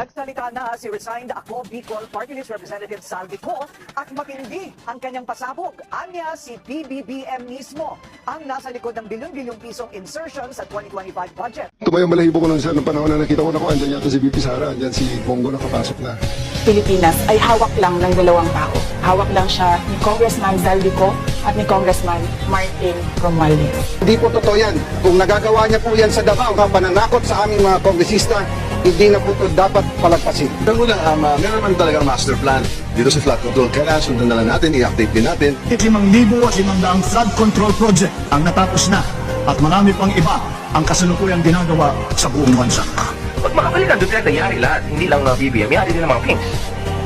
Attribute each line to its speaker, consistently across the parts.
Speaker 1: Nagsalita na si resigned Ako Bicol Party List Representative Salvi Co at matindi ang kanyang pasabog. Anya si PBBM mismo ang nasa likod ng bilyon-bilyong pisong insertion sa 2025 budget.
Speaker 2: Tumayo malahibo ko nun sa nung panahon na nakita ko na ko andyan yata si VP Sara, andyan si Bongo nakapasok na.
Speaker 3: Pilipinas ay hawak lang ng dalawang tao. Hawak lang siya ni Congressman Zaldico at ni Congressman Martin Romualdez.
Speaker 4: Hindi po totoo yan. Kung nagagawa niya po yan sa Davao, pananakot sa aming mga kongresista, hindi na po ito dapat palagpasin.
Speaker 5: Ang una, um, uh, meron naman talagang master plan dito sa flood control. Kaya sundan na lang natin, i-update din natin.
Speaker 6: 5,000 at 500 flood control project ang natapos na at marami pang iba ang kasalukuyang ginagawa sa buong bansa.
Speaker 7: Pag makabalikan, Duterte, yari lahat. Hindi lang ng BBM, yari din ng mga pinks.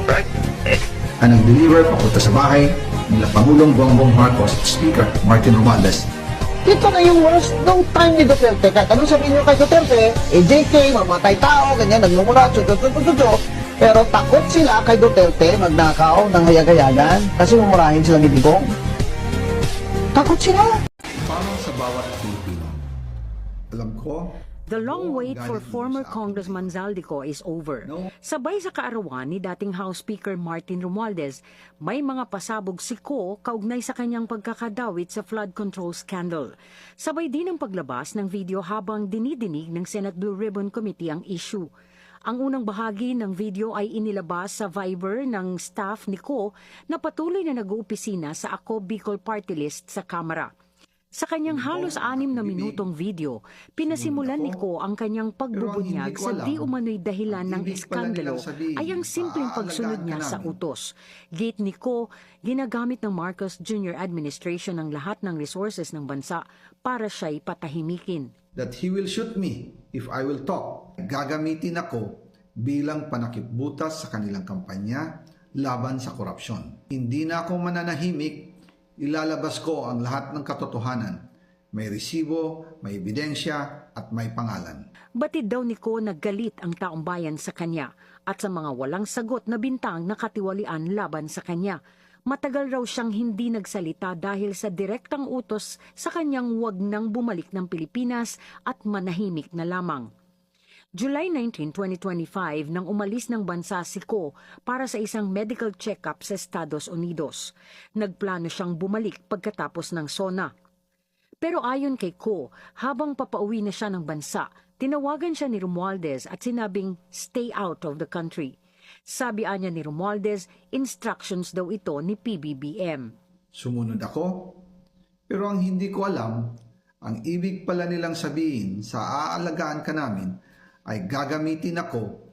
Speaker 7: Right? Eh,
Speaker 8: ang nag-deliver papunta sa bahay nila Pangulong Bongbong Marcos at Speaker Martin Romualdez.
Speaker 9: Ito na yung worst nung time ni Duterte. Kahit anong sabihin nyo kay Duterte, eh JK, mamatay tao, ganyan, nagmumula, tsutututututu. Pero takot sila kay Duterte magnakaw ng hayag-hayagan kasi mumurahin silang ibigong. Takot sila.
Speaker 8: Para sa bawat Pilipino. Alam ko,
Speaker 10: The long
Speaker 8: Oo,
Speaker 10: wait for former. Congressman Zaldico is over. Sabay sa kaarawan ni dating House Speaker Martin Romualdez, may mga pasabog si Ko kaugnay sa kanyang pagkakadawit sa flood control scandal. Sabay din ang paglabas ng video habang dinidinig ng Senate Blue Ribbon Committee ang issue. Ang unang bahagi ng video ay inilabas sa Viber ng staff ni Ko na patuloy na nag-uupisina sa Ako Bicol Party List sa Kamara. Sa kanyang halos anim na minutong video, pinasimulan ni Ko ang kanyang pagbubunyag sa di umano'y dahilan ng iskandalo ay ang simpleng pagsunod niya sa utos. Gate ni Ko, ginagamit ng Marcos Jr. administration ang lahat ng resources ng bansa para siya'y patahimikin.
Speaker 8: that he will shoot me if I will talk. Gagamitin ako bilang panakipbutas sa kanilang kampanya laban sa korupsyon. Hindi na ako mananahimik, ilalabas ko ang lahat ng katotohanan. May resibo, may ebidensya, at may pangalan.
Speaker 10: Batid daw ni Ko na galit ang taong bayan sa kanya at sa mga walang sagot na bintang na katiwalian laban sa kanya. Matagal raw siyang hindi nagsalita dahil sa direktang utos sa kanyang wag nang bumalik ng Pilipinas at manahimik na lamang. July 19, 2025 nang umalis ng bansa si Ko para sa isang medical check-up sa Estados Unidos. Nagplano siyang bumalik pagkatapos ng SONA. Pero ayon kay Ko, habang papauwi na siya ng bansa, tinawagan siya ni Romualdez at sinabing stay out of the country. Sabi anya ni Romualdez, instructions daw ito ni PBBM.
Speaker 8: Sumunod ako, pero ang hindi ko alam, ang ibig pala nilang sabihin sa aalagaan ka namin ay gagamitin ako